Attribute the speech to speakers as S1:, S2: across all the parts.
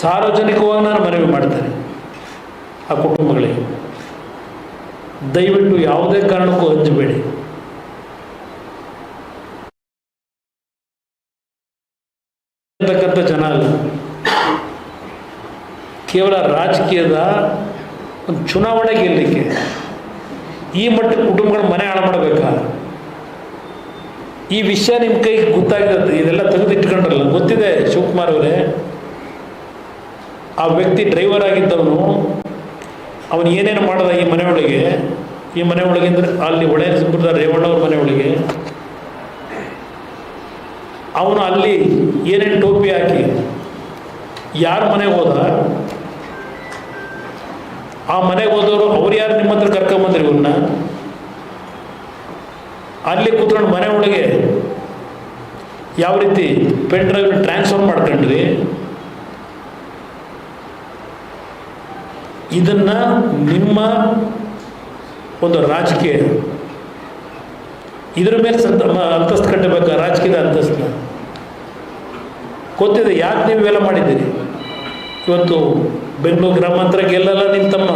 S1: ಸಾರ್ವಜನಿಕವಾಗಿ ನಾನು ಮನವಿ ಮಾಡ್ತೇನೆ ಆ ಕುಟುಂಬಗಳಿಗೆ. ದಯವಿಟ್ಟು ಯಾವುದೇ ಕಾರಣಕ್ಕೂ ಹಂಚಬೇಡಿ ಜನ ಅಲ್ಲ. ಕೇವಲ ರಾಜಕೀಯದ ಒಂದು ಚುನಾವಣೆ ಗೆಲ್ಲಲಿಕ್ಕೆ ಈ ಮಟ್ಟ ಕುಟುಂಬಗಳ ಮನೆ ಹಾಳು ಮಾಡಬೇಕಾ? ಈ ವಿಷಯ ನಿಮ್ಮ ಕೈಗೆ ಗೊತ್ತಾಗಿದೆ ಇದೆಲ್ಲ ತೆಗೆದಿಟ್ಕೊಂಡ್ರಲ್ಲ, ಗೊತ್ತಿದೆ ಶಿವಕುಮಾರ್ ಅವರೇ. ಆ ವ್ಯಕ್ತಿ ಡ್ರೈವರ್ ಆಗಿದ್ದವನು, ಅವನು ಏನೇನು ಮಾಡಿದ ಈ ಮನೆಯೊಳಗೆ ಈ ಮನೆಯೊಳಗೆ ಅಂದರೆ ಅಲ್ಲಿ ಒಳೆ ನರಸೀಪುರದ ರೇವಣ್ಣವ್ರ ಮನೆಯೊಳಗೆ ಅವನು ಅಲ್ಲಿ ಏನೇನು ಟೋಪಿ ಹಾಕಿ, ಯಾರ ಮನೆಗೆ ಹೋದ? ಆ ಮನೆಗೆ ಹೋದವರು ಅವ್ರು ಯಾರು ನಿಮ್ಮ ಹತ್ರ ಕರ್ಕೊಂಬಂದ್ರಿ ಇವನ್ನ ಅಲ್ಲಿ ಕೂತ್ಕೊಂಡು ಮನೆ ಒಳಗೆ ಯಾವ ರೀತಿ ಪೆನ್ ಡ್ರೈವ್ ಟ್ರಾನ್ಸ್ಫರ್ ಮಾಡ್ಕೊಂಡ್ರಿ ಇದನ್ನ ನಿಮ್ಮ ಒಂದು ರಾಜಕೀಯ ಇದರ ಮೇಲೆ ಸಂತ ಅಂತಸ್ತು ಕಟ್ಟಬೇಕು? ರಾಜಕೀಯದ ಅಂತಸ್ತನ್ನ ಗೊತ್ತಿದೆ, ಯಾಕೆ ನೀವು ಇವೆಲ್ಲ ಮಾಡಿದ್ದೀರಿ? ಇವತ್ತು ಬೆಂಗಳೂರು ಗ್ರಾಮಾಂತರ ಗೆಲ್ಲಲ್ಲ ನಿಮ್ಮ ತಮ್ಮ.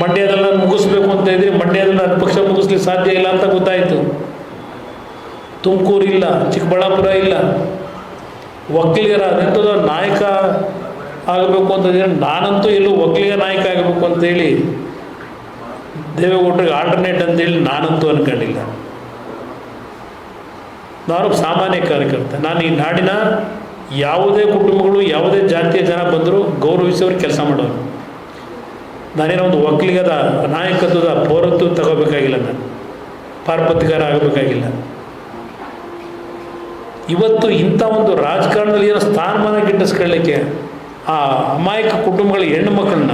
S1: ಮಂಡ್ಯದಲ್ಲ ಮುಗಿಸ್ಬೇಕು ಅಂತ ಇದ್ರಿ ಮಂಡ್ಯದಲ್ಲಿ ಪಕ್ಷ ಮುಗಿಸ್ಲಿಕ್ಕೆ ಸಾಧ್ಯ ಇಲ್ಲ ಅಂತ ಗೊತ್ತಾಯಿತು. ತುಮಕೂರು ಇಲ್ಲ, ಚಿಕ್ಕಬಳ್ಳಾಪುರ ಇಲ್ಲ. ವಕೀಲಿಗರ ಅದೆಂಥದ್ದು ನಾಯಕ ಆಗಬೇಕು ಅಂತ ಹೇಳಿ ನಾನಂತೂ ಎಲ್ಲೂ ಒಕ್ಕಲಿಗ ನಾಯಕ ಆಗಬೇಕು ಅಂತೇಳಿ ದೇವೇಗೌಡರಿಗೆ ಆಲ್ಟರ್ನೇಟ್ ಅಂತೇಳಿ ನಾನಂತೂ ಅನ್ಕೊಂಡಿಲ್ಲ. ನಾನು ಸಾಮಾನ್ಯ ಕಾರ್ಯಕರ್ತ. ನಾನು ಈ ನಾಡಿನ ಯಾವುದೇ ಕುಟುಂಬಗಳು, ಯಾವುದೇ ಜಾತಿಯ ಜನ ಬಂದರೂ ಗೌರವಿಸೋರು ಕೆಲಸ ಮಾಡೋರು. ನಾನೇನೋ ಒಂದು ಒಕ್ಕಲಿಗದ ನಾಯಕತ್ವದ ಪೌರತ್ವ ತಗೋಬೇಕಾಗಿಲ್ಲ ನಾನು. ಪಾರ್ಪತ್ರಿಕಾರ ಆಗಬೇಕಾಗಿಲ್ಲ. ಇವತ್ತು ಇಂಥ ಒಂದು ರಾಜಕಾರಣದಲ್ಲಿ ಏನೋ ಸ್ಥಾನಮಾನ ಗಿಟ್ಟಿಸ್ಕೊಳ್ಳಿಕ್ಕೆ ಆ ಅಮಾಯಕ ಕುಟುಂಬಗಳ ಹೆಣ್ಣು ಮಕ್ಕಳನ್ನ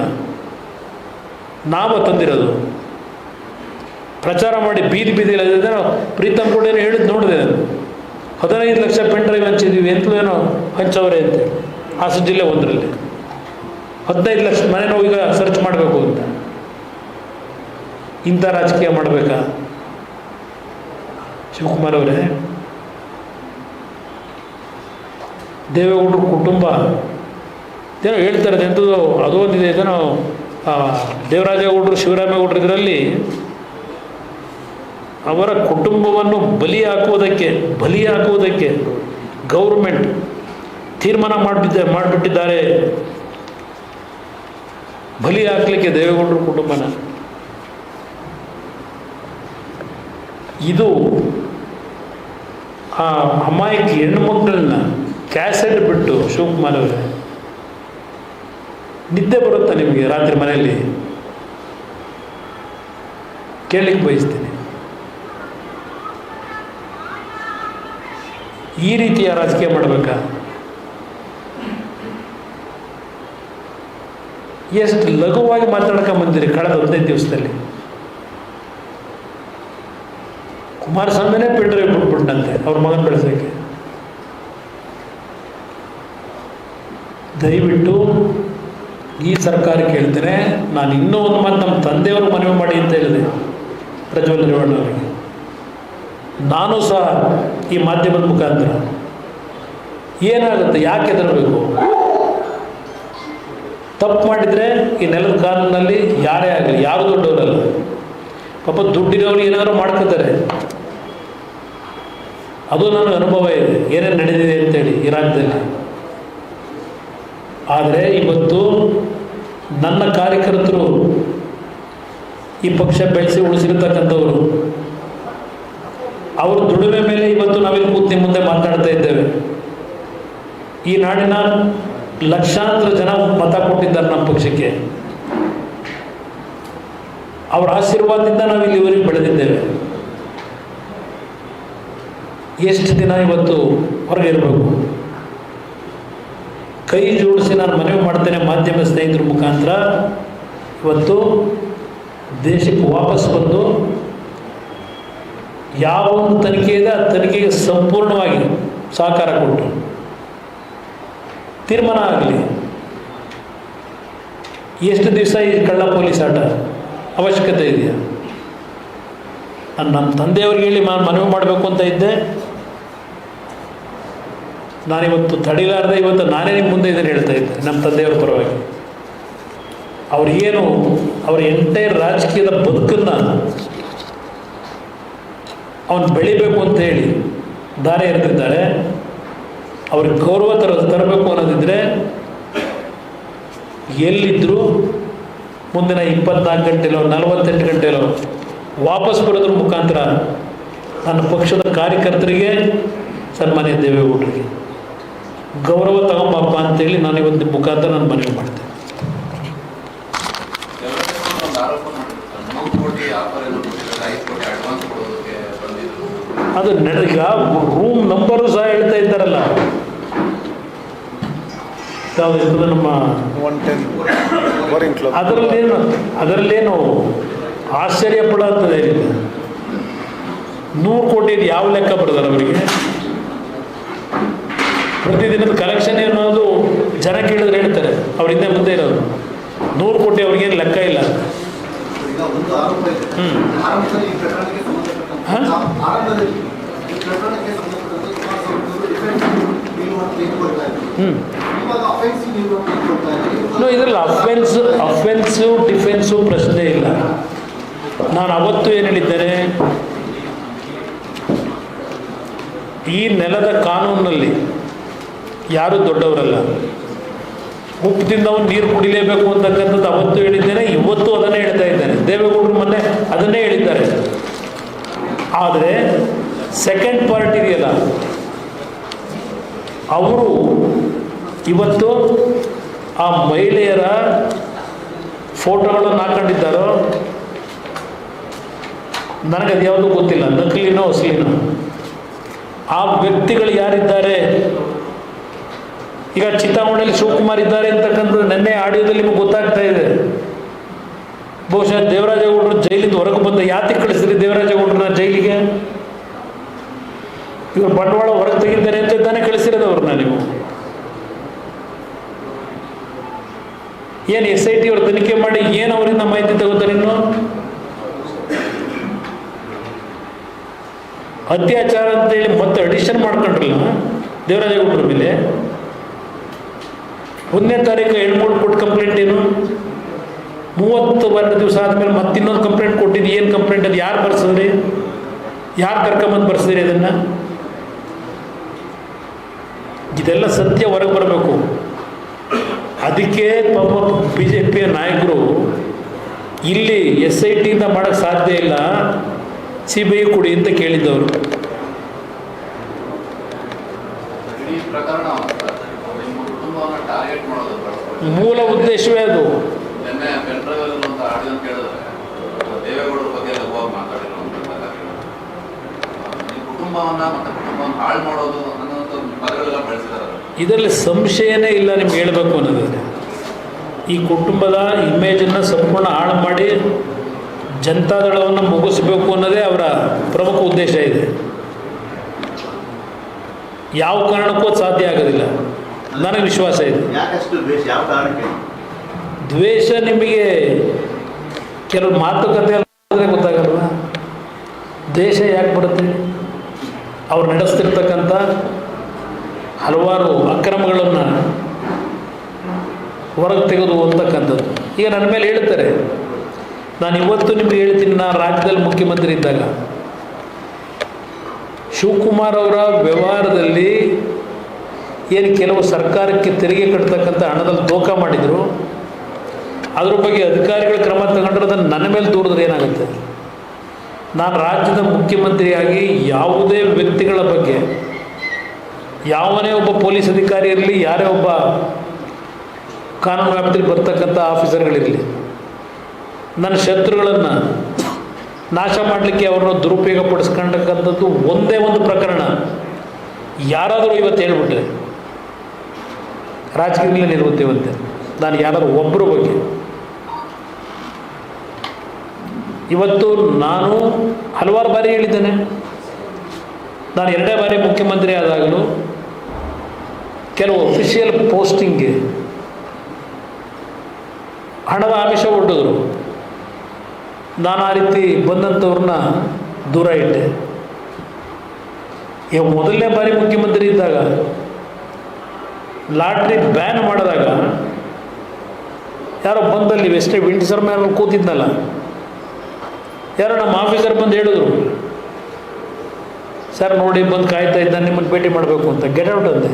S1: ನಾವು ತಂದಿರೋದು. ಪ್ರಚಾರ ಮಾಡಿ ಬೀದಿ ಬೀದಿಲ್ಲ ನಾವು ಪ್ರೀತಮ್ ಕೂಡ ಏನೋ ಹೇಳಿದ್ ನೋಡಿದೆ ನಾನು. ಹದಿನೈದು ಲಕ್ಷ ಪೆನ್ ಡ್ರೈವ್ ಹಂಚಿದ್ವಿ ಏನೋ ಹಂಚವ್ರೆ ಅಂತ. ಹಾಸನ ಜಿಲ್ಲೆ ಒಂದರಲ್ಲಿ. ಹದಿನೈದು ಲಕ್ಷ ಮನೆ ನಾವು ಈಗ ಸರ್ಚ್ ಮಾಡಬೇಕು ಅಂತ. ಇಂಥ ರಾಜಕೀಯ ಮಾಡಬೇಕಾ? ಶಿವಕುಮಾರ್ ಅವರೇ. ದೇವೇಗೌಡರ ಕುಟುಂಬ ಏನೋ ಹೇಳ್ತಾರೆ ಎಂಥದ್ದು ಅದು ಒಂದಿದೆ ಆ, ದೇವರಾಜೇಗೌಡರು ಶಿವರಾಮೇಗೌಡರು ಇದರಲ್ಲಿ ಅವರ ಕುಟುಂಬವನ್ನು ಬಲಿ ಹಾಕುವುದಕ್ಕೆ ಬಲಿ ಹಾಕುವುದಕ್ಕೆ ಗೌರ್ಮೆಂಟ್ ತೀರ್ಮಾನ ಮಾಡಿಬಿದ್ದ ಮಾಡಿಬಿಟ್ಟಿದ್ದಾರೆ. ಬಲಿ ಹಾಕಲಿಕ್ಕೆ ದೇವೇಗೌಡರ ಕುಟುಂಬನ. ಇದು ಆ ಅಮಾಯಕ ಹೆಣ್ಣುಮಕ್ಕಳನ್ನ ಕ್ಯಾಸೆಟ್ ಬಿಟ್ಟು ಶಿವಕುಮಾರ್ ಅವರೇ ನಿದ್ದೆ ಬರುತ್ತಾ ನಿಮಗೆ ರಾತ್ರಿ ಮನೆಯಲ್ಲಿ? ಕೇಳಲಿಕ್ಕೆ ಬಯಸ್ತೀನಿ. ಈ ರೀತಿಯ ರಾಜಕೀಯ ಮಾಡಬೇಕಾ? ಎಷ್ಟು ಲಘುವಾಗಿ ಮಾತಾಡ್ಕೊಂಡ್ ಬಂದಿರಿ ಕಳೆದ ಹದಿನೈದು ದಿವಸದಲ್ಲಿ? ಕುಮಾರಸ್ವಾಮಿನೇ ಪಿಂಡ್ರೆ ಬಿಟ್ಬಿಟ್ಟಂತೆ ಅವ್ರ ಮಗನ ಬೆಳೆಸೋಕ್ಕೆ ದಯವಿಟ್ಟು ಈ ಸರ್ಕಾರ ಕೇಳ್ತೇನೆ, ನಾನು ಇನ್ನೂ ಒಂದು ಮಾತು ನಮ್ಮ ತಂದೆಯವರು ಮನವಿ ಮಾಡಿ ಅಂತ ಹೇಳಿದೆ, ಪ್ರಜ್ವಲ್ ರೇವಣ್ಣ ಅವರಿಗೆ. ನಾನು ಸಹ ಈ ಮಾಧ್ಯಮದ ಮುಖಾಂತರ ಏನಾಗುತ್ತೆ, ಯಾಕೆ ಹೆದರಬೇಕು? ತಪ್ಪು ಮಾಡಿದರೆ ಈ ನೆಲದ ಕಾನೂನಲ್ಲಿ ಯಾರೇ ಆಗಲಿ, ಯಾರು ದೊಡ್ಡವರಲ್ಲ. ಪಾಪ ದುಡ್ಡಿರೋರು ಏನಾದರೂ ಮಾಡ್ಕೋತಾರೆ. ಅದು ನನ್ನ ಅನುಭವ ಇದೆ, ಏನೇನು ನಡೆದಿದೆ ಅಂತೇಳಿ ಈ ರಾಜ್ಯದಲ್ಲಿ ಆದರೆ ಇವತ್ತು ನನ್ನ ಕಾರ್ಯಕರ್ತರು ಈ ಪಕ್ಷ ಬೆಳೆಸಿ ಉಳಿಸಿರ್ತಕ್ಕಂಥವರು. ಅವ್ರ ದುಡಿಮೆ ಮೇಲೆ ಇವತ್ತು ನಾವಿಲ್ಲಿ ಕೂತ್ ನಿಮ್ಮ ಮುಂದೆ ಮಾತಾಡ್ತಾ ಇದ್ದೇವೆ. ಈ ನಾಡಿನ ಲಕ್ಷಾಂತರ ಜನ ಮತ ಕೊಟ್ಟಿದ್ದಾರೆ ನಮ್ಮ ಪಕ್ಷಕ್ಕೆ. ಅವರ ಆಶೀರ್ವಾದದಿಂದ ನಾವು ಇಲ್ಲಿವರೆಗೆ ಬೆಳೆದಿದ್ದೇವೆ. ಎಷ್ಟು ದಿನ ಇವತ್ತು ಹೊರಗೆ ಇರಬೇಕು? ಕೈ ಜೋಡಿಸಿ ನಾನು ಮನವಿ ಮಾಡ್ತೇನೆ ಮಾಧ್ಯಮ ಸ್ನೇಹಿತರ ಮುಖಾಂತರ. ಇವತ್ತು ದೇಶಕ್ಕೆ ವಾಪಸ್ ಬಂದು ಯಾವ ಒಂದು ತನಿಖೆ ಇದೆ, ಆ ತನಿಖೆಗೆ ಸಂಪೂರ್ಣವಾಗಿ ಸಹಕಾರ ಕೊಟ್ಟು. ತೀರ್ಮಾನ ಆಗಲಿ. ಎಷ್ಟು ದಿವಸ ಈ ಕಳ್ಳ ಪೊಲೀಸ್ ಆಟ ಅವಶ್ಯಕತೆ ಇದೆಯಾ? ನಾನು ನಮ್ಮ ತಂದೆಯವ್ರಿಗೆ ಹೇಳಿ, ನಾನು ಮನವಿ ಮಾಡಬೇಕು ಅಂತ ಇದ್ದೆ. ನಾನಿವತ್ತು ತಡಿಲಾರದೆ ಇವತ್ತು ನಾನೇ ನಿಮ್ಮ ಮುಂದೆ ಇದನ್ನು ಹೇಳ್ತಾ ಇದ್ದೆ ನಮ್ಮ ತಂದೆಯವ್ರ ಪರವಾಗಿ. ಅವ್ರು ಏನು ಅವ್ರ ಎಂಟೈರ್ ರಾಜಕೀಯದ ಬದುಕನ್ನು ಅವನು ಬೆಳಿಬೇಕು ಅಂತ ಹೇಳಿ ದಾರಿ ಎರೆದಿದ್ದಾರೆ. ಅವ್ರಿಗೆ ಗೌರವ ತರ, ತರಬೇಕು ಅನ್ನೋದಿದ್ರೆ ಎಲ್ಲಿದ್ರು ಮುಂದಿನ ಇಪ್ಪತ್ನಾಲ್ಕು ಗಂಟೆಲೋ, ನಲವತ್ತೆಂಟು ಗಂಟೆಲೋ ವಾಪಸ್ ಬರೋದ್ರ ಮುಖಾಂತರ ನನ್ನ ಪಕ್ಷದ ಕಾರ್ಯಕರ್ತರಿಗೆ ಸನ್ಮಾನ್ಯ ದೇವೇಗೌಡರಿಗೆ. ಗೌರವ ತಗೊಂಬಪ್ಪ ಅಂತೇಳಿ ನಾನು ಇವತ್ತು ಮುಖಾಂತರ ನಾನು ಮನವಿ ಮಾಡ್ತೇನೆ. ಅದು ನಡೆ ಈಗ ರೂಮ್ ನಂಬರು ಸಹ ಹೇಳ್ತಾ ಇದ್ದಾರಲ್ಲ. ನಮ್ಮ
S2: ಒನ್ ಟೆನ್
S1: ಅದರಲ್ಲೇನು ಅದರಲ್ಲೇನು ಆಶ್ಚರ್ಯ ಏನಿಲ್ಲ ನೂರು ಕೋಟಿ ಯಾವ ಲೆಕ್ಕ ಬರ್ತಾರೆ ಅವರಿಗೆ? ಪ್ರತಿದಿನದ ಕಲೆಕ್ಷನ್ ಅನ್ನೋದು ಜನ ಕೇಳಿದ್ರೆ ಹೇಳ್ತಾರೆ. ಅವ್ರ ಹಿಂದೆ ಮುಂದೆ ಇರೋದು. ನೂರು ಕೋಟಿ ಅವ್ರಿಗೇನು ಲೆಕ್ಕ ಇಲ್ಲ. ಹ್ಞೂ ಇದರಲ್ಲಿ ಅಫೆನ್ಸ್ ಅಫೆನ್ಸು ಡಿಫೆನ್ಸು ಪ್ರಶ್ನೆ ಇಲ್ಲ. ನಾನು ಅವತ್ತು ಏನು ಹೇಳಿದ್ದೇನೆ ಈ ನೆಲದ ಕಾನೂನಿನಲ್ಲಿ ಯಾರು ದೊಡ್ಡವರಲ್ಲ. ಉಪ್ಪು ತಿಂದವನು ನೀರು ಕುಡಿಲೇಬೇಕು ಅಂತಕ್ಕಂಥದ್ದು ಅವತ್ತು ಹೇಳಿದ್ದೇನೆ, ಇವತ್ತು ಅದನ್ನೇ ಹೇಳ್ತಾ ಇದ್ದಾನೆ. ದೇವೇಗೌಡರು ಮೊನ್ನೆ ಅದನ್ನೇ ಹೇಳಿದ್ದಾರೆ. ಆದರೆ ಸೆಕೆಂಡ್ ಪಾರ್ಟ್ ಇದೆಯಲ್ಲ, ಅವರು ಇವತ್ತು ಆ ಮಹಿಳೆಯರ ಫೋಟೋಗಳನ್ನು ಹಾಕೊಂಡಿದ್ದಾರೋ? ನನಗದು ಯಾವುದೂ ಗೊತ್ತಿಲ್ಲ, ನಕಲಿನೋ ಅಸಲಿನೋ ಆ ವ್ಯಕ್ತಿಗಳು ಯಾರಿದ್ದಾರೆ? ಈಗ ಚಿತ್ತಾಮಣಿಯಲ್ಲಿ ಶಿವಕುಮಾರ್ ಇದ್ದಾರೆ ಅಂತಕ್ಕಂಥದ್ದು ನೆನ್ನೆ ಆಡಿಯೋದಲ್ಲಿ ನಿಮಗೆ ಗೊತ್ತಾಗ್ತಾ ಇದೆ. ಬಹುಶಃ ದೇವರಾಜೇಗೌಡರು ಜೈಲಿಂದ ಹೊರಗೆ ಬಂದ ಯಾತಿಗೆ ಕಳಿಸಿದ್ರಿ ದೇವರಾಜೇಗೌಡರನ್ನ ಜೈಲಿಗೆ? ಇವರು ಬಂಡವಾಳ ಹೊರಗೆ ತೆಗಿದ್ದಾರೆ ಅಂತ ತಾನೇ ಕಳಿಸಿರೋದು ಅವ್ರನ್ನ ನೀವು. ಏನು ಎಸ್ ಐ ಟಿ ಅವರು ತನಿಖೆ ಮಾಡಿ ಏನು ಅವರಿಂದ ಮಾಹಿತಿ ತಗೋತಾರೆ ಇನ್ನು? ಅತ್ಯಾಚಾರ ಅಂತೇಳಿ ಮತ್ತೆ ಅಡಿಷನ್ ಮಾಡ್ಕೊಂಡ್ರಲ್ಲ ದೇವರಾಜೇಗೌಡರ ಮೇಲೆ. ಒಂದನೇ ತಾರೀಕು ಹೆಣ್ಮೂರು ಕೊಟ್ಟು ಕಂಪ್ಲೇಂಟ್ ಏನು? ಮೂವತ್ತು ಒಂದು ದಿವಸ ಆದಮೇಲೆ ಮತ್ತೆ ಇನ್ನೊಂದು ಕಂಪ್ಲೇಂಟ್ ಕೊಟ್ಟಿದ್ದು, ಏನು ಕಂಪ್ಲೇಂಟ್ ಅದು? ಯಾರು ಬರ್ಸಿದ್ರಿ? ಯಾರು ಕರ್ಕೊಂಬಂದು ಬರ್ಸಿದ್ರಿ ಅದನ್ನು? ಇದೆಲ್ಲ ಸತ್ಯ ಹೊರಗೆ ಬರಬೇಕು. ಅದಕ್ಕೆ ಪಾಪ ಬಿ ಜೆ ಪಿಯ ನಾಯಕರು, ಇಲ್ಲಿ ಎಸ್ ಐ ಟಿಯಿಂದ ಮಾಡೋಕ್ಕೆ ಸಾಧ್ಯ ಇಲ್ಲ ಸಿ ಬಿ ಐ ಕೊಡಿ ಅಂತ ಕೇಳಿದ್ದವರು
S3: ಇಡೀ ಪ್ರಕರಣ ನಿಮ್ಮ ಕುಟುಂಬವನ್ನು ಟಾರ್ಗೆಟ್ ಮಾಡೋದು ಬಳಸ್ಕೊಂಡು
S1: ಮೂಲ ಉದ್ದೇಶವೇ ಅದು
S3: ನಿನ್ನೆ ಪೆನ್ಡ್ರೈವ್ ಅಂತ ಆಡಿಯೋ ಕೇಳಿದ್ರೆ ದೇವೇಗೌಡರ ಬಗ್ಗೆ ಲಘುವಾಗಿ ಮಾತಾಡಿರುವಂಥ ನಿಮ್ಮ ಕುಟುಂಬವನ್ನ ಮತ್ತೆ ಕುಟುಂಬವನ್ನು ಹಾಳು ಮಾಡೋದು ಅನ್ನೋದು ಉದ್ದೇಶವೇ ಅದು.
S1: ಇದರಲ್ಲಿ ಸಂಶಯನೇ ಇಲ್ಲ ನಿಮ್ಗೆ ಹೇಳಬೇಕು ಅನ್ನೋದಿದೆ ಈ ಕುಟುಂಬದ ಇಮೇಜನ್ನು ಸಂಪೂರ್ಣ ಹಾಳು ಮಾಡಿ ಜನತಾದಳವನ್ನು ಮುಗಿಸ್ಬೇಕು ಅನ್ನೋದೇ ಅವರ ಪ್ರಮುಖ ಉದ್ದೇಶ ಇದೆ. ಯಾವ ಕಾರಣಕ್ಕೂ ಸಾಧ್ಯ ಆಗೋದಿಲ್ಲ. ನನಗೆ ವಿಶ್ವಾಸ ಇದೆ.
S4: ದ್ವೇಷ?
S1: ನಿಮಗೆ ಕೆಲವು ಮಾತುಕತೆ ಗೊತ್ತಾಗಲ್ಲ ಗೊತ್ತಾಗಲ್ವ? ದ್ವೇಷ ಯಾಕೆ ಬರುತ್ತೆ? ಅವ್ರು ನಡೆಸ್ತಿರ್ತಕ್ಕಂಥ ಹಲವಾರು ಅಕ್ರಮಗಳನ್ನು ಹೊರಗೆ ತೆಗೆದು ಅಂತಕ್ಕಂಥದ್ದು ಈಗ ನನ್ನ ಮೇಲೆ ಹೇಳ್ತಾರೆ. ನಾನು ಇವತ್ತು ನಿಮಗೆ ಹೇಳ್ತೀನಿ ನಾನು ರಾಜ್ಯದಲ್ಲಿ ಮುಖ್ಯಮಂತ್ರಿ ಇದ್ದಾಗ. ಶಿವಕುಮಾರ್ ಅವರ ವ್ಯವಹಾರದಲ್ಲಿ ಏನು ಕೆಲವು ಸರ್ಕಾರಕ್ಕೆ ತೆರಿಗೆ ಕಟ್ಟತಕ್ಕಂಥ ಹಣದಲ್ಲಿ ದೋಖ ಮಾಡಿದರು, ಅದ್ರ ಬಗ್ಗೆ ಅಧಿಕಾರಿಗಳ ಕ್ರಮ ತಗೊಂಡ್ರೆ ಅದನ್ನು ನನ್ನ ಮೇಲೆ ದೂರಿದ್ರೆ ಏನಾಗುತ್ತೆ? ನಾನು ರಾಜ್ಯದ ಮುಖ್ಯಮಂತ್ರಿಯಾಗಿ ಯಾವುದೇ ವ್ಯಕ್ತಿಗಳ ಬಗ್ಗೆ, ಯಾವನೇ ಒಬ್ಬ ಪೊಲೀಸ್ ಅಧಿಕಾರಿ ಇರಲಿ, ಯಾರೇ ಒಬ್ಬ ಕಾನೂನು ವ್ಯಾಪ್ತಿಯಲ್ಲಿ ಬರ್ತಕ್ಕಂಥ ಆಫೀಸರ್ಗಳಿರಲಿ, ನನ್ನ ಶತ್ರುಗಳನ್ನು ನಾಶ ಮಾಡಲಿಕ್ಕೆ ಅವರನ್ನು ದುರುಪಯೋಗ ಪಡಿಸ್ಕೊಂಡಕ್ಕಂಥದ್ದು ಒಂದೇ ಒಂದು ಪ್ರಕರಣ. ಯಾರಾದರೂ ಇವತ್ತು ಹೇಳ್ಬಿಟ್ರೆ ರಾಜಕೀಯದಲ್ಲಿ ನಿಲ್ಲುತ್ತೇವಂತೆ ನಾನು ಯಾರಾದರೂ ಒಬ್ಬರ ಬಗ್ಗೆ. ಇವತ್ತು ನಾನು ಹಲವಾರು ಬಾರಿ ಹೇಳಿದ್ದೇನೆ. ನಾನು ಎರಡೇ ಬಾರಿ ಮುಖ್ಯಮಂತ್ರಿ ಆದಾಗಲೂ ಕೆಲವು ಅಫಿಷಿಯಲ್ ಪೋಸ್ಟಿಂಗ್ಗೆ ಹಣದ ಆಮಿಷ ಒಡ್ಡಿದ್ರು. ನಾನು ಆ ರೀತಿ ಬಂದಂಥವ್ರನ್ನ ದೂರ ಇಟ್ಟೆ. ಈಗ ಮೊದಲನೇ ಬಾರಿ ಮುಖ್ಯಮಂತ್ರಿ ಇದ್ದಾಗ ಲಾಟ್ರಿ ಬ್ಯಾನ್ ಮಾಡಿದಾಗ ಯಾರೋ ಬಂದಲ್ಲಿ ವೆಸ್ಟ್ ವಿಂಡ್ಸರ್ ಮೇಲೆ ಕೂತಿದ್ನಲ್ಲ, ಯಾರೋ ನಮ್ಮ ಆಫೀಸರ್ ಬಂದು ಹೇಳಿದ್ರು, ಸರ್ ನೋಡಿ ಬಂದು ಕಾಯ್ತಾ ಇದ್ದ ನಿಮ್ಮನ್ನು ಭೇಟಿ ಮಾಡಬೇಕು ಅಂತ. ಗೆಟ್ ಔಟ್ ಅಂದೆ.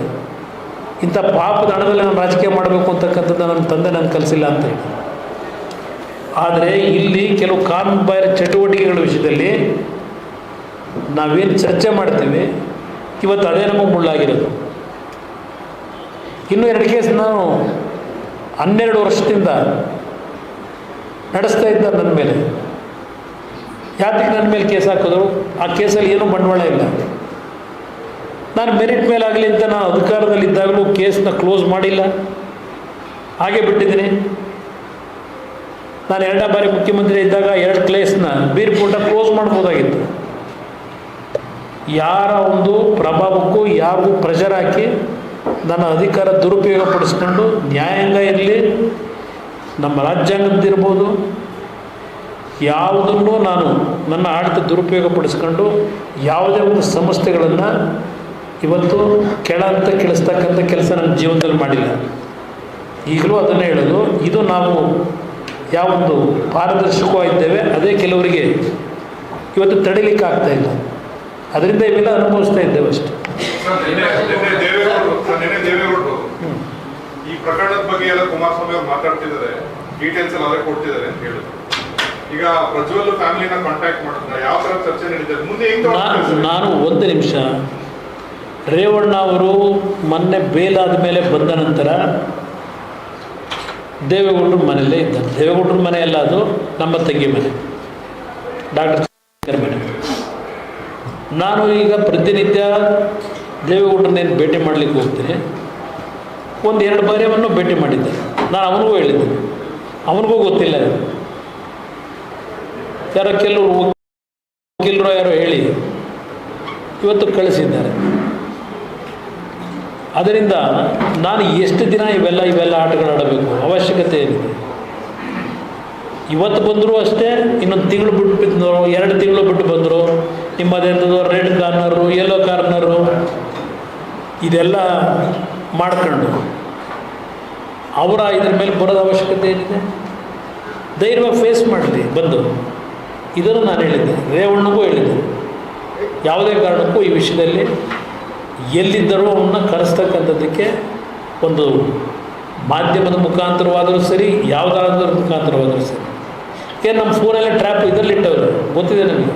S1: ಇಂಥ ಪಾಪದ ಹಣದಲ್ಲಿ ನಾನು ರಾಜಕೀಯ ಮಾಡಬೇಕು ಅಂತಕ್ಕಂಥದ್ದು ನನ್ನ ತಂದೆ ನಾನು ಕಲಿಸಿಲ್ಲ ಅಂತ ಹೇಳಿ. ಆದರೆ ಇಲ್ಲಿ ಕೆಲವು ಕಾನೂನುಬಾಹಿರ ಚಟುವಟಿಕೆಗಳ ವಿಷಯದಲ್ಲಿ ನಾವೇನು ಚರ್ಚೆ ಮಾಡ್ತೀವಿ, ಇವತ್ತು ಅದೇ ನಮಗೆ ಮುಳ್ಳಾಗಿರೋದು. ಇನ್ನೂ ಎರಡು ಕೇಸ್ ನಾನು ಹನ್ನೆರಡು ವರ್ಷದಿಂದ ನಡೆಸ್ತಾ ಇದ್ದ ನನ್ನ ಮೇಲೆ. ಯಾತಕ್ಕೆ ನನ್ನ ಮೇಲೆ ಕೇಸ್ ಹಾಕಿದ್ರು. ಆ ಕೇಸಲ್ಲಿ ಏನೂ ಬಂಡವಾಳ ಇಲ್ಲ. ನಾನು ಮೆರಿಟ್ ಮೇಲಾಗಲಿ ಅಂತ ನಾನು ಅಧಿಕಾರದಲ್ಲಿದ್ದಾಗಲೂ ಕೇಸನ್ನ ಕ್ಲೋಸ್ ಮಾಡಿಲ್ಲ. ಹಾಗೆ ಬಿಟ್ಟಿದ್ದೀನಿ. ನಾನು ಎರಡನೇ ಬಾರಿ ಮುಖ್ಯಮಂತ್ರಿ ಇದ್ದಾಗ ಎರಡು ಕೇಸ್ನ ಬೀರ್ಪೂಟ ಕ್ಲೋಸ್ ಮಾಡ್ಬೋದಾಗಿತ್ತು. ಯಾರ ಒಂದು ಪ್ರಭಾವಕ್ಕೂ ಯಾರಿಗೂ ಪ್ರೆಷರ್ ಹಾಕಿ ನನ್ನ ಅಧಿಕಾರ ದುರುಪಯೋಗ ಪಡಿಸ್ಕೊಂಡು ನ್ಯಾಯಾಂಗ ಇರಲಿ, ನಮ್ಮ ರಾಜ್ಯಾಂಗದ್ದಿರ್ಬೋದು ಯಾವುದನ್ನು ನಾನು ನನ್ನ ಆಡಳಿತ ದುರುಪಯೋಗ ಪಡಿಸ್ಕೊಂಡು ಯಾವುದೇ ಒಂದು ಸಂಸ್ಥೆಗಳನ್ನು ಇವತ್ತು ಕೆಳ ಅಂತ ಕೆಳಿಸ್ತಕ್ಕಂಥ ಕೆಲಸ ನನ್ನ ಜೀವನದಲ್ಲಿ ಮಾಡಿಲ್ಲ. ಈಗಲೂ ಅದನ್ನು ಹೇಳೋದು, ಇದು ನಾವು ಯಾವೊಂದು ಪಾರದರ್ಶಕವಾಗಿದ್ದೇವೆ, ಅದೇ ಕೆಲವರಿಗೆ ಇವತ್ತು ತಡಿಲಿಕ್ಕೆ ಆಗ್ತಾ ಇಲ್ಲ. ಅದರಿಂದ ಇವೆಲ್ಲ ಅನುಭವಿಸ್ತಾ ಇದ್ದೇವೆ ಅಷ್ಟೇ.
S5: ದೇವೇಗೌಡರು ಈ ಪ್ರಕರಣದ ಬಗ್ಗೆ ಎಲ್ಲ ಕುಮಾರಸ್ವಾಮಿ ಅವರು ಮಾತಾಡ್ತಿದ್ದಾರೆ ಡೀಟೇಲ್ಸ್ ಎಲ್ಲ ಅವರೇ ಕೊಡ್ತಿದ್ದಾರೆ ಅಂತ ಹೇಳಿದ್ರು. ಈಗ ಪ್ರಜ್ವಲ್ ಫ್ಯಾಮಿಲಿನ ಕಾಂಟ್ಯಾಕ್ಟ್ ಮಾಡಿದ್ರೆ ಯಾವ ತರ ಚರ್ಚೆ ನಡೀತಾರೆ ಮುಂದೆ?
S1: ನಾನು ಒಂದು ನಿಮಿಷ. ರೇವಣ್ಣ ಅವರು ಮೊನ್ನೆ ಬೇಲಾದ ಮೇಲೆ ಬಂದ ನಂತರ ದೇವೇಗೌಡರ ಮನೆಯಲ್ಲೇ ಇದ್ದಾರೆ ದೇವೇಗೌಡರ ಮನೆಯಲ್ಲ ಅದು ನಮ್ಮ ತಂಗಿ ಮನೆ. ಡಾಕ್ಟರ್ ಮನೆ. ನಾನು ಈಗ ಪ್ರತಿನಿತ್ಯ ದೇವೇಗೌಡರನ್ನೇನು ಭೇಟಿ ಮಾಡಲಿಕ್ಕೆ ಹೋಗ್ತೀನಿ. ಒಂದು ಎರಡು ಬಾರಿ ಅವನು ಭೇಟಿ ಮಾಡಿದ್ದೆ. ನಾನು ಅವನಿಗೂ ಹೇಳಿದ್ದೆ. ಅವನಿಗೂ ಗೊತ್ತಿಲ್ಲ. ಯಾರೋ ಕೆಲವರು ವಕೀಲರು ಯಾರೋ ಹೇಳಿ ಇವತ್ತು ಕಳಿಸಿದ್ದಾರೆ. ಅದರಿಂದ ನಾನು ಎಷ್ಟು ದಿನ ಇವೆಲ್ಲ ಇವೆಲ್ಲ ಆಟಗಳು ಆಡಬೇಕು? ಅವಶ್ಯಕತೆ ಏನಿದೆ? ಇವತ್ತು ಬಂದರೂ ಅಷ್ಟೇ, ಇನ್ನೊಂದು ತಿಂಗಳು ಬಿಟ್ಟು ಬಿದ್ದರು ಎರಡು ತಿಂಗಳು ಬಿಟ್ಟು ಬಂದರು. ನಿಮ್ಮದೆಂಥದ್ದು ರೆಡ್ ಕಾರ್ನರು ಯೆಲ್ಲೋ ಕಾರ್ನರು ಇದೆಲ್ಲ ಮಾಡ್ಕೊಂಡು ಅವರ ಇದ್ರ ಮೇಲೆ ಬರೋದು ಅವಶ್ಯಕತೆ ಏನಿದೆ? ಧೈರ್ಯವಾಗಿ ಫೇಸ್ ಮಾಡಲಿ, ಬಂದು. ಇದನ್ನು ನಾನು ಹೇಳಿದ್ದೆ, ರೇವಣ್ಣಗೂ ಹೇಳಿದ್ದೆ. ಯಾವುದೇ ಕಾರಣಕ್ಕೂ ಈ ವಿಷಯದಲ್ಲಿ ಎಲ್ಲಿದ್ದರೂ ಅವನ್ನ ಕರೆಸ್ತಕ್ಕಂಥದ್ದಕ್ಕೆ ಒಂದು ಮಾಧ್ಯಮದ ಮುಖಾಂತರವಾದರೂ ಸರಿ, ಯಾವುದಾದ್ರೂ ಮುಖಾಂತರವಾದರೂ ಸರಿ. ಏನು ನಮ್ಮ ಫೋನಲ್ಲೇ ಟ್ರ್ಯಾಪ್ ಇದರಲ್ಲಿ ಇಟ್ಟವರು, ಗೊತ್ತಿದೆ ನಮಗೆ?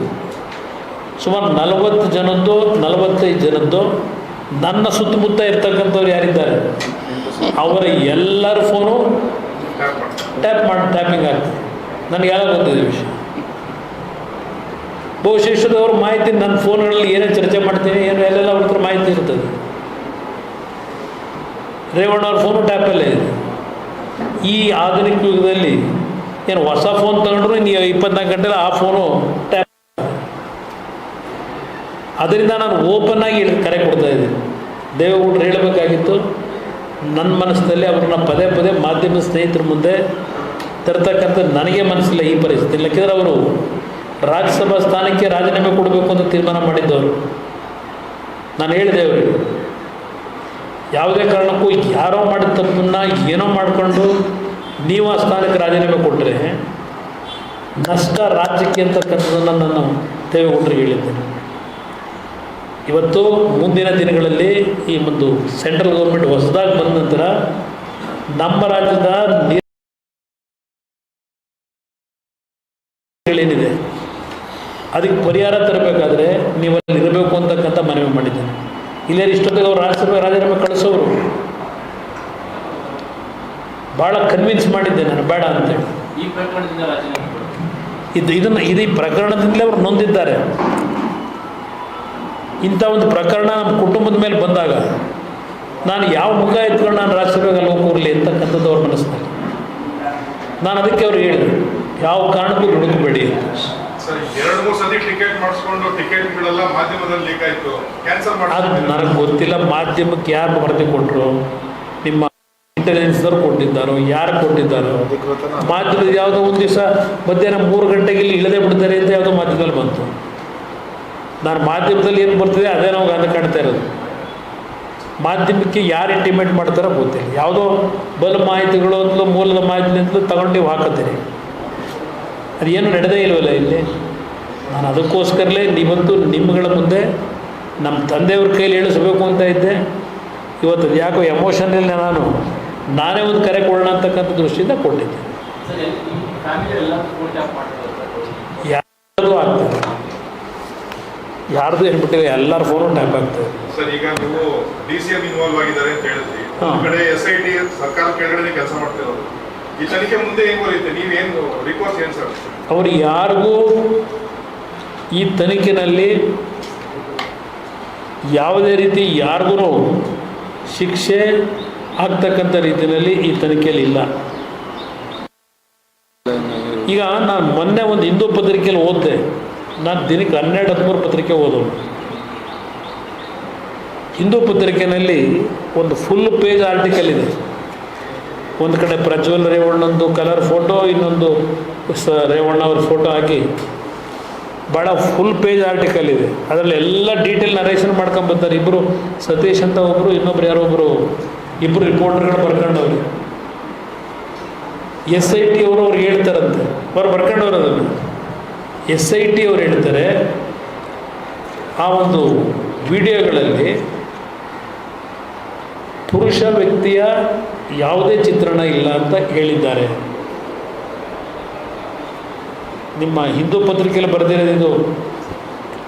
S1: ಸುಮಾರು ನಲವತ್ತು ಜನದ್ದು, ನಲವತ್ತೈದು ಜನದ್ದು ನನ್ನ ಸುತ್ತಮುತ್ತ ಇರ್ತಕ್ಕಂಥವ್ರು ಯಾರಿದ್ದಾರೆ? ಅವರ ಎಲ್ಲರ ಫೋನು
S5: ಟ್ಯಾಪ್
S1: ಮಾಡಿ ಟ್ಯಾಪಿಂಗ್ ಆಗ್ತದೆ. ನನಗೆ ಯಾವಾಗ ಗೊತ್ತಿದೆ ವಿಷಯ? ಬಹುಶೇಷದವ್ರ ಮಾಹಿತಿ ನನ್ನ ಫೋನ್ಗಳಲ್ಲಿ ಏನೇನು ಚರ್ಚೆ ಮಾಡ್ತೀನಿ, ಏನು ಎಲ್ಲೆಲ್ಲ ಅವ್ರ ಹತ್ರ ಮಾಹಿತಿ ಇರ್ತದೆ. ರೇವಣ್ಣವ್ರ ಫೋನು ಟ್ಯಾಪಲ್ಲೇ ಇದೆ. ಈ ಆಧುನಿಕ ಯುಗದಲ್ಲಿ ಏನು ಹೊಸ ಫೋನ್ ತಗೊಂಡ್ರು ನೀವು ಇಪ್ಪತ್ನಾಲ್ಕು ಗಂಟೆಲಿ ಆ ಫೋನು ಟ್ಯಾಪ್ ಅದರಿಂದ ನಾನು ಓಪನ್ ಆಗಿ ಕರೆ ಕೊಡ್ತಾ ಇದ್ದೀನಿ. ದೇವೇಗೌಡರು ಹೇಳಬೇಕಾಗಿತ್ತು ನನ್ನ ಮನಸ್ಸಿನಲ್ಲಿ ಅವ್ರನ್ನ ಪದೇ ಪದೇ ಮಾಧ್ಯಮ ಸ್ನೇಹಿತರ ಮುಂದೆ ತರ್ತಕ್ಕಂಥ ನನಗೆ ಮನಸ್ಸಿಲ್ಲ ಈ ಪರಿಸ್ಥಿತಿ. ಯಾಕೆಂದರೆ ಅವರು ರಾಜ್ಯಸಭಾ ಸ್ಥಾನಕ್ಕೆ ರಾಜೀನಾಮೆ ಕೊಡಬೇಕು ಅಂತ ತೀರ್ಮಾನ ಮಾಡಿದ್ದವರು. ನಾನು ಹೇಳಿದೆ ಅವರಿಗೆ, ಯಾವುದೇ ಕಾರಣಕ್ಕೂ ಯಾರೋ ಮಾಡಿದ ತಪ್ಪನ್ನು ಏನೋ ಮಾಡಿಕೊಂಡು ನೀವು ಆ ಸ್ಥಾನಕ್ಕೆ ರಾಜೀನಾಮೆ ಕೊಟ್ಟರೆ ನಷ್ಟ ರಾಜ್ಯಕ್ಕೆ ಅಂತಕ್ಕಂಥದ್ದನ್ನು ನಾನು ದೇವೇಗೌಡರಿಗೆ ಹೇಳಿದ್ದೇನೆ. ಇವತ್ತು ಮುಂದಿನ ದಿನಗಳಲ್ಲಿ ಈ ಒಂದು ಸೆಂಟ್ರಲ್ ಗೌರ್ಮೆಂಟ್ ಹೊಸದಾಗಿ ಬಂದ ನಂತರ ನಮ್ಮ ರಾಜ್ಯದ ಏನಿದೆ ಅದಕ್ಕೆ ಪರಿಹಾರ ತರಬೇಕಾದ್ರೆ ನೀವು ಅಲ್ಲಿ ಇರಬೇಕು ಅಂತಕ್ಕಂಥ ಮನವಿ ಮಾಡಿದ್ದೇನೆ. ಇಲ್ಲೇ ಇಷ್ಟೊತ್ತಿಗೆ ಅವರು ರಾಜ್ಯಸಭೆ ರಾಜೀನಾಮೆ ಕಳಿಸೋರು. ಭಾಳ ಕನ್ವಿನ್ಸ್ ಮಾಡಿದ್ದೆ ನಾನು ಬೇಡ ಅಂತೇಳಿ.
S3: ಈ ಪ್ರಕರಣದಿಂದ ರಾಜೀನಾಮೆ
S1: ಇದು ಇದನ್ನು ಇದು ಈ ಪ್ರಕರಣದಿಂದಲೇ ಅವರು ನೊಂದಿದ್ದಾರೆ. ಇಂಥ ಒಂದು ಪ್ರಕರಣ ನಮ್ಮ ಕುಟುಂಬದ ಮೇಲೆ ಬಂದಾಗ ನಾನು ಯಾವ ಮುಖ ಎತ್ಕೊಂಡು ನಾನು ರಾಜ್ಯಸಭೆಗೆ ಅಲ್ಲಿ ಹೋಗ್ಲಿ ಅಂತಕ್ಕಂಥದ್ದು ಅವ್ರ ಮನಸ್ಸಿನಲ್ಲಿ. ನಾನು ಅದಕ್ಕೆ ಅವ್ರು ಹೇಳಿದೆ ಯಾವ ಕಾರಣಕ್ಕೂ ಹುಡುಕಬೇಡಿ ಅಂತ.
S5: ಸರ್ ಎರಡು ಮೂರು ಸತಿ ಟಿಕೆಟ್ ಮಾಡಿಸ್ಕೊಂಡು ಟಿಕೆಟ್ಗಳೆಲ್ಲ ಮಾಧ್ಯಮದಲ್ಲಿ ಲೀಕ್ ಕ್ಯಾನ್ಸಲ್
S1: ಅದು ನನಗೆ ಗೊತ್ತಿಲ್ಲ ಮಾಧ್ಯಮಕ್ಕೆ ಯಾರು ವರದಿ ಕೊಟ್ಟರು ನಿಮ್ಮ ಇಂಟೆಲಿಜೆನ್ಸ್ದವ್ರು ಕೊಟ್ಟಿದ್ದಾರೋ ಯಾರು ಕೊಟ್ಟಿದ್ದಾರೋ? ಮಾಧ್ಯಮದ ಯಾವುದೋ ಒಂದು ದಿವಸ ಮಧ್ಯಾಹ್ನ ಮೂರು ಗಂಟೆಗೆ ಇಲ್ಲಿ ಇಳದೆ ಬಿಡ್ತಾರೆ ಅಂತ ಯಾವುದೋ ಮಾಧ್ಯಮದಲ್ಲಿ ಬಂತು. ನಾನು ಮಾಧ್ಯಮದಲ್ಲಿ ಏನು ಬರ್ತಿದೆ ಅದೇ ನಮ್ಗೆ ಗಂಧ ಕಾಣ್ತಾ ಇರೋದು. ಮಾಧ್ಯಮಕ್ಕೆ ಯಾರು ಇಂಟಿಮೇಟ್ ಮಾಡ್ತಾರೋ ಗೊತ್ತಿಲ್ಲ. ಯಾವುದೋ ಬಲ ಮಾಹಿತಿಗಳು ಅಂತಲೂ ಮೂಲದ ಮಾಹಿತಿ ಅಂತಲೂ ತಗೊಂಡು ನೀವು ಹಾಕತ್ತೀರಿ. ಅದೇನು ನಡೆದೇ ಇಲ್ವಲ್ಲ ಇಲ್ಲಿ? ನಾನು ಅದಕ್ಕೋಸ್ಕರಲೇ ನೀವಂತೂ ನಿಮ್ಮಗಳ ಮುಂದೆ ನಮ್ಮ ತಂದೆಯವ್ರ ಕೈಲಿ ಹೇಳಿಸ್ಬೇಕು ಅಂತ ಇದ್ದೆ. ಇವತ್ತು ಅದು ಯಾಕೋ ಎಮೋಷನಲ್ಲಿ ನಾನು. ನಾನೇ ಒಂದು ಕರೆ ಕೊಡೋಣ ಅಂತಕ್ಕಂಥ ದೃಷ್ಟಿಯಿಂದ ಕೊಟ್ಟಿದ್ದೆ. ಯಾರು ಆಗ್ತದೆ ಯಾರ್ದು ಏನ್ಬಿಟ್ಟಿಲ್ಲ ಎಲ್ಲರ ಫೋನು ಟ್ಯಾಪ್ ಆಗ್ತದೆ.
S5: ಸರ್ ಈಗ ನೀವು ಡಿ ಸಿ ಎಂ ಇನ್ವಾಲ್ವ್ ಆಗಿದ್ದಾರೆ ಅಂತ ಹೇಳಿದ್ರಿ. ಒಂದ್ ಕಡೆ ಎಸ್ ಐ ಟಿ ಸರ್ಕಾರ ಕೆಳಗಡೆ ಕೆಲಸ ಮಾಡ್ತಿರೋದು. ಈ ತನಿಖೆ ಮುಂದೆ ಹೆಂಗ್ ಬರುತ್ತೆ ನೀವೇನು ರಿಕ್ವೆಸ್ಟ್ ಏನು ಸರ್?
S1: ಅವರು ಯಾರಿಗೂ ಈ ತನಿಖೆನಲ್ಲಿ ಯಾವುದೇ ರೀತಿ ಯಾರಿಗೂ ಶಿಕ್ಷೆ ಆಗ್ತಕ್ಕಂಥ ರೀತಿಯಲ್ಲಿ ಈ ತನಿಖೆಯಲ್ಲಿ ಇಲ್ಲ. ಈಗ ನಾನು ಮೊನ್ನೆ ಒಂದು ಹಿಂದೂ ಪತ್ರಿಕೆಯಲ್ಲಿ ಓದಿದೆ. ನಾನು ದಿನಕ್ಕೆ ಹನ್ನೆರಡು, ಹದಿಮೂರು ಪತ್ರಿಕೆ ಓದೋನು ಹಿಂದೂ ಪತ್ರಿಕೆಯಲ್ಲಿ ಒಂದು ಫುಲ್ ಪೇಜ್ ಆರ್ಟಿಕಲ್ ಇದೆ. ಒಂದು ಕಡೆ ಪ್ರಜ್ವಲ್ ರೇವಣ್ಣಂದು ಕಲರ್ ಫೋಟೋ ಇನ್ನೊಂದು ಸ ರೇವಣ್ಣ ಅವ್ರ ಫೋಟೋ ಹಾಕಿ. ಭಾಳ ಫುಲ್ ಪೇಜ್ ಆರ್ಟಿಕಲ್ ಇದೆ. ಅದರಲ್ಲಿ ಎಲ್ಲ ಡೀಟೇಲ್ ನರೇಷನ್ ಮಾಡ್ಕೊಂಬರ್ತಾರೆ ಇಬ್ಬರು ಸತೀಶ್ ಅಂತ ಒಬ್ಬರು ಇನ್ನೊಬ್ರು ಯಾರೋ ಒಬ್ಬರು ಇಬ್ಬರು ರಿಪೋರ್ಟರ್ಗಳು ಬರ್ಕೊಂಡವ್ರು. ಎಸ್ ಐ ಟಿ ಅವರು ಅವ್ರು ಹೇಳ್ತಾರಂತೆ. ಅವ್ರು ಬರ್ಕೊಂಡವ್ರು ಅದನ್ನು. ಎಸ್ ಐ ಟಿ ಅವ್ರು ಹೇಳ್ತಾರೆ, ಆ ಒಂದು ವಿಡಿಯೋಗಳಲ್ಲಿ ಪುರುಷ ವ್ಯಕ್ತಿಯ ಯಾವುದೇ ಚಿತ್ರಣ ಇಲ್ಲ ಅಂತ ಹೇಳಿದ್ದಾರೆ. ನಿಮ್ಮ ಹಿಂದೂ ಪತ್ರಿಕೆಯಲ್ಲಿ ಬರೆದಿರೋದಿದ್ದು ಇದು,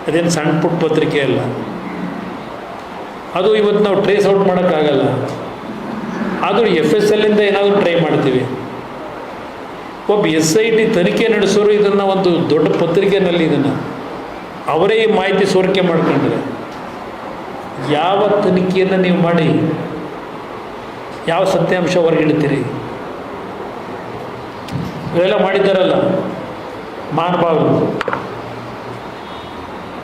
S1: ಅದೇನು ಸಣ್ಣ ಪುಟ್ಟ ಪತ್ರಿಕೆ ಅಲ್ಲ. ಅದು ಇವತ್ತು ನಾವು ಟ್ರೇಸ್ ಔಟ್ ಮಾಡೋಕ್ಕಾಗಲ್ಲ. ಆದರೂ ಎಫ್ ಎಸ್ ಎಲ್ಲಿಂದ ಏನಾದರೂ ಟ್ರೈ ಮಾಡ್ತೀವಿ. ಒಬ್ಬ ಎಸ್ ಐ ಟಿ ತನಿಖೆ ನಡೆಸೋರು ಇದನ್ನು ಒಂದು ದೊಡ್ಡ ಪತ್ರಿಕೆಯಲ್ಲಿ ಇದನ್ನು ಅವರೇ ಈ ಮಾಹಿತಿ ಸೋರಿಕೆ ಮಾಡ್ಕೊಂಡ್ರೆ, ಯಾವ ತನಿಖೆಯನ್ನು ನೀವು ಮಾಡಿ, ಯಾವ ಸತ್ಯಾಂಶ ಹೊರಗಿಡ್ತೀರಿ? ಇವೆಲ್ಲ ಮಾಡಿದ್ದಾರಲ್ಲ ಮಾನಭಾವರು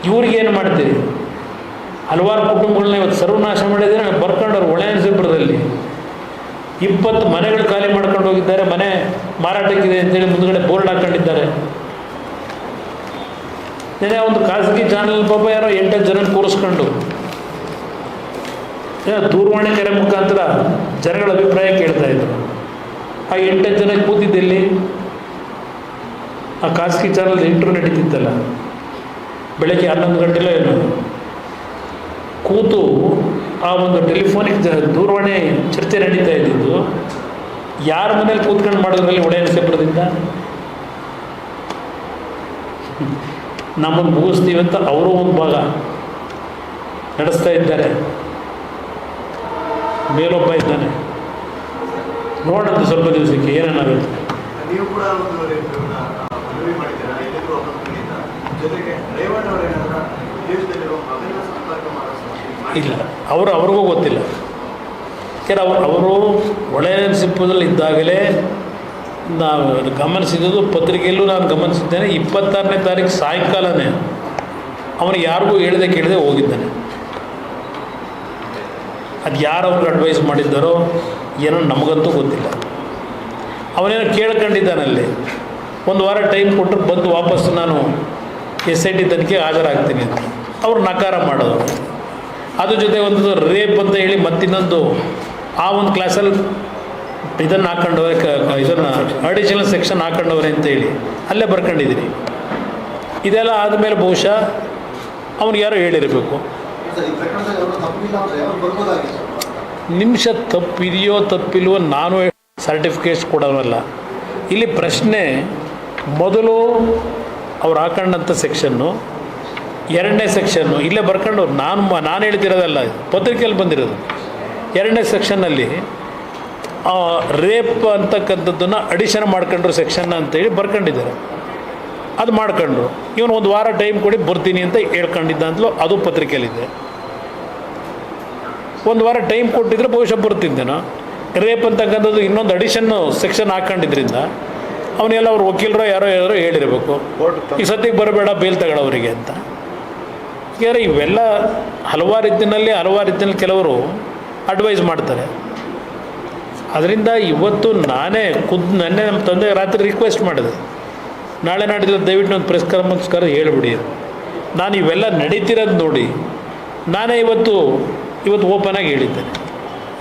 S1: ಇವ್ರಿಗೇನು ಮಾಡ್ತೀರಿ? ಹಲವಾರು ಕುಟುಂಬಗಳನ್ನ ಇವತ್ತು ಸರ್ವನಾಶ ಮಾಡಿದರೆ ಬರ್ಕೊಂಡವ್ರು ಒಳೆಯನಸಿಪುರದಲ್ಲಿ ಇಪ್ಪತ್ತು ಮನೆಗಳು ಖಾಲಿ ಮಾರಾಟಕ್ಕಿದೆ ಅಂತೇಳಿ ಮುಂದ್ಗಡೆ ಬೋರ್ಡ್ ಹಾಕೊಂಡಿದ್ದಾರೆ. ನೆನೆ ಒಂದು ಖಾಸಗಿ ಚಾನಲ್ ಪಾಪ ಯಾರೋ ಎಂಟತ್ತು ಜನ ಕೂರಿಸ್ಕೊಂಡು ದೂರವಾಣಿ ಕರೆ ಮುಖಾಂತರ ಜನಗಳ ಅಭಿಪ್ರಾಯ ಕೇಳ್ತಾ ಇದ್ರು. ಆ ಎಂಟತ್ತು ಜನ ಕೂತಿದ್ದಲ್ಲಿ ಆ ಖಾಸಗಿ ಚಾನಲ್ ಇಂಟ್ರೂ ನಡೀತಿತ್ತಲ್ಲ ಬೆಳಗ್ಗೆ ಹನ್ನೊಂದು ಗಂಟೆಲೋ ಏನು. ಕೂತು ಆ ಒಂದು ಟೆಲಿಫೋನಿಕ್ ದೂರವಾಣಿ ಚರ್ಚೆ ನಡೀತಾ ಇದ್ದಿದ್ದು ಯಾರ ಮನೇಲಿ ಕೂತ್ಕೊಂಡು ಮಾಡೋದ್ರಲ್ಲಿ ಒಳ್ಳೆಯ ನರಸೀಪುರದಿಂದ ನಮ್ಮನ್ನು ಮುಗಿಸ್ತೀವಿ ಅಂತ ಅವರು ಒಂದು ಭಾಗ ನಡೆಸ್ತಾ ಇದ್ದಾರೆ. ಮೇಲೊಬ್ಬ ಇದ್ದಾನೆ. ನೋಡಂತ ಸ್ವಲ್ಪ ದಿವಸಕ್ಕೆ ಏನೇನಾಗುತ್ತೆ ಇಲ್ಲ ಅವರು ಅವ್ರಿಗೂ ಗೊತ್ತಿಲ್ಲ. ಯಾಕಂದ್ರೆ ಅವರು ಒಳ್ಳೆಯ ಸಿಪ್ಪದಲ್ಲಿ ಇದ್ದಾಗಲೇ ನಾವು ಗಮನಿಸಿದ್ದು ಪತ್ರಿಕೆಯಲ್ಲೂ ನಾನು ಗಮನಿಸಿದ್ದೇನೆ, ಇಪ್ಪತ್ತಾರನೇ ತಾರೀಕು ಸಾಯಂಕಾಲನೇ ಅವನು ಯಾರಿಗೂ ಹೇಳದೆ ಕೇಳದೆ ಹೋಗಿದ್ದಾನೆ. ಅದು ಯಾರು ಅವ್ರಿಗೆ ಅಡ್ವೈಸ್ ಮಾಡಿದ್ದಾರೋ ಏನೋ ನಮಗಂತೂ ಗೊತ್ತಿಲ್ಲ. ಅವನೇನೋ ಕೇಳ್ಕೊಂಡಿದ್ದಾನಲ್ಲಿ ಒಂದು ವಾರ ಟೈಮ್ ಕೊಟ್ಟರು ಬಂದು ವಾಪಸ್ ನಾನು ಎಸ್ ಐ ಟಿ ತನಿಖೆ ಹಾಜರಾಗ್ತೀನಿ ಅಂತ. ಅವ್ರು ನಕಾರ ಮಾಡೋದು ಅದ್ರ ಜೊತೆ ಒಂದು ರೇಪ್ ಅಂತ ಹೇಳಿ ಮತ್ತಿನ್ನೊಂದು ಆ ಒಂದು ಕ್ಲಾಸಲ್ಲಿ ಇದನ್ನು ಹಾಕೊಂಡವ್ರೆ ಕ ಇದನ್ನು ಅಡಿಷನಲ್ ಸೆಕ್ಷನ್ ಹಾಕೊಂಡವ್ರೆ ಅಂತೇಳಿ ಅಲ್ಲೇ ಬರ್ಕೊಂಡಿದ್ದೀನಿ. ಇದೆಲ್ಲ ಆದಮೇಲೆ ಬಹುಶಃ ಅವ್ನಿಗೆ ಯಾರೋ ಹೇಳಿರಬೇಕು. ನಿಮಿಷ ತಪ್ಪಿದೆಯೋ ತಪ್ಪಿಲ್ವೋ ನಾನು ಸರ್ಟಿಫಿಕೇಟ್ಸ್ ಕೊಡೋನಲ್ಲ. ಇಲ್ಲಿ ಪ್ರಶ್ನೆ, ಮೊದಲು ಅವ್ರು ಹಾಕೊಂಡಂಥ ಸೆಕ್ಷನ್ನು ಎರಡನೇ ಸೆಕ್ಷನ್ನು ಇಲ್ಲೇ ಬರ್ಕೊಂಡು ನಾನು ನಾನು ಹೇಳ್ತಿರೋದಲ್ಲ ಪತ್ರಿಕೆಯಲ್ಲಿ ಬಂದಿರೋದು. ಎರಡನೇ ಸೆಕ್ಷನ್ನಲ್ಲಿ ರೇಪ್ ಅಂತಕ್ಕಂಥದ್ದನ್ನು ಅಡಿಷನ್ ಮಾಡ್ಕೊಂಡ್ರು ಸೆಕ್ಷನ್ ಅಂತೇಳಿ ಬರ್ಕೊಂಡಿದ್ದಾರೆ. ಅದು ಮಾಡ್ಕೊಂಡ್ರು. ಇವನು ಒಂದು ವಾರ ಟೈಮ್ ಕೊಡಿ ಬರ್ತೀನಿ ಅಂತ ಹೇಳ್ಕೊಂಡಿದ್ದ ಅಂತಲೂ ಅದು ಪತ್ರಿಕೆಯಲ್ಲಿದೆ. ಒಂದು ವಾರ ಟೈಮ್ ಕೊಟ್ಟಿದ್ರೆ ಬಹುಶಃ ಬರ್ತಿದ್ದೇನೋ ರೇಪ್ ಅಂತಕ್ಕಂಥದ್ದು ಇನ್ನೊಂದು ಅಡಿಷನ್ನು ಸೆಕ್ಷನ್ ಹಾಕೊಂಡಿದ್ರಿಂದ ಅವನೆಲ್ಲ ಅವ್ರ ವಕೀಲರೋ ಯಾರೋ ಯಾರೋ ಹೇಳಿರಬೇಕು. ಈ ಸದ್ಯಕ್ಕೆ ಬರಬೇಡ ಬೇಲ್ ತಗೊಳ್ಳೋರಿಗೆ ಅಂತ. ಯಾರು ಇವೆಲ್ಲ ಹಲವಾರು ಇದ್ದಿನಲ್ಲಿ ಹಲವಾರು ರೀತಿಯಲ್ಲಿ ಕೆಲವರು ಅಡ್ವೈಸ್ ಮಾಡ್ತಾರೆ. ಅದರಿಂದ ಇವತ್ತು ನಾನೇ ಖುದ್ ನನ್ನೇ ನಮ್ಮ ತಂದೆ ರಾತ್ರಿ ರಿಕ್ವೆಸ್ಟ್ ಮಾಡಿದೆ. ನಾಳೆ ನಾಡಿದ್ರೆ ದಯವಿಟ್ಟು ಒಂದು ಪ್ರೆಸ್ ಮುಸ್ಕಾರ ಹೇಳಿಬಿಡಿ ನಾನು ಇವೆಲ್ಲ ನಡೀತಿರೋದು ನೋಡಿ. ನಾನೇ ಇವತ್ತು ಇವತ್ತು ಓಪನ್ ಆಗಿ ಹೇಳಿದ್ದೇನೆ.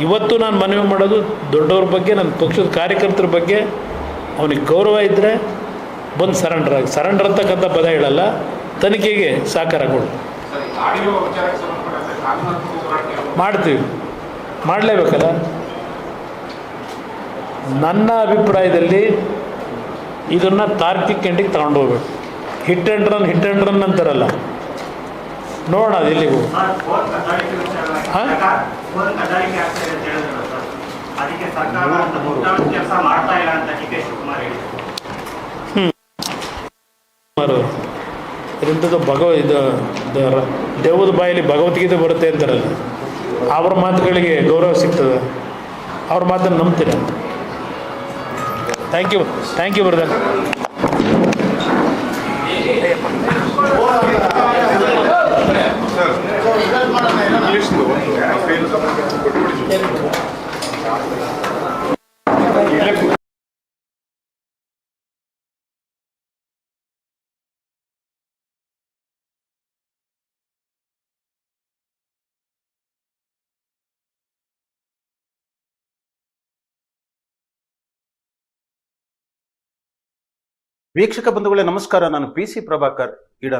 S1: ಇವತ್ತು ನಾನು ಮನವಿ ಮಾಡೋದು ದೊಡ್ಡವ್ರ ಬಗ್ಗೆ ನನ್ನ ಪಕ್ಷದ ಕಾರ್ಯಕರ್ತರ ಬಗ್ಗೆ. ಅವನಿಗೆ ಗೌರವ ಇದ್ದರೆ ಬಂದು ಸರೆಂಡರ್ ಆಗಿ. ಸರೆಂಡರ್ ಅಂತಕ್ಕಂಥ ಪದ ಹೇಳಲ್ಲ. ತನಿಖೆಗೆ ಸಹಕಾರ ಕೊಡು ಮಾಡ್ತೀವಿ. ಮಾಡಲೇಬೇಕಲ್ಲ? ನನ್ನ ಅಭಿಪ್ರಾಯದಲ್ಲಿ ಇದನ್ನು ತಾರ್ಕಿಕ ಎಂಡಿಗೆ ತಗೊಂಡು ಹೋಗ್ಬೇಕು hit and run hit and run ಅಂತಾರಲ್ಲ. ನೋಡೋಣ ಅದು ಎಲ್ಲಿಗೂ
S6: ಸರ್, ಫೋನ್ ಕದ್ದಾಲಿಕೆ ವಿಚಾರ
S1: ಹಾ?
S6: ಫೋನ್ ಕದ್ದಾಲಿಕೆ ಆಗ್ತಿದೆ ಅಂತ ಹೇಳಿದ್ರಲ್ಲ ಅದಕ್ಕೆ ಸರ್ಕಾರ ಅಂತ ಮುಕ್ತಾವಣೆ ಮಾಡ್ತಾ ಇಲ್ಲ ಅಂತ ಡಿ ಕೆ ಶಿವಕುಮಾರ್ ಹೇಳಿದ್ರು.
S1: ಸುಮಾರು ಇದರಿಂದ ಭಗವ ಇದು ದೇವದ ಬಾಯಲ್ಲಿ ಭಗವದ್ಗೀತೆ ಬರುತ್ತೆ ಅಂತಾರಲ್ಲ. ಅವ್ರ ಮಾತುಗಳಿಗೆ ಗೌರವ ಸಿಗ್ತದೆ. ಅವ್ರ ಮಾತನ್ನು ನಂಬ್ತೀನಿ thank you thank you brother
S5: Thank
S7: ವೀಕ್ಷಕ ಬಂಧುಗಳೇ ನಮಸ್ಕಾರ. ನಾನು ಪಿ ಸಿ ಪ್ರಭಾಕರ್ ಇಡ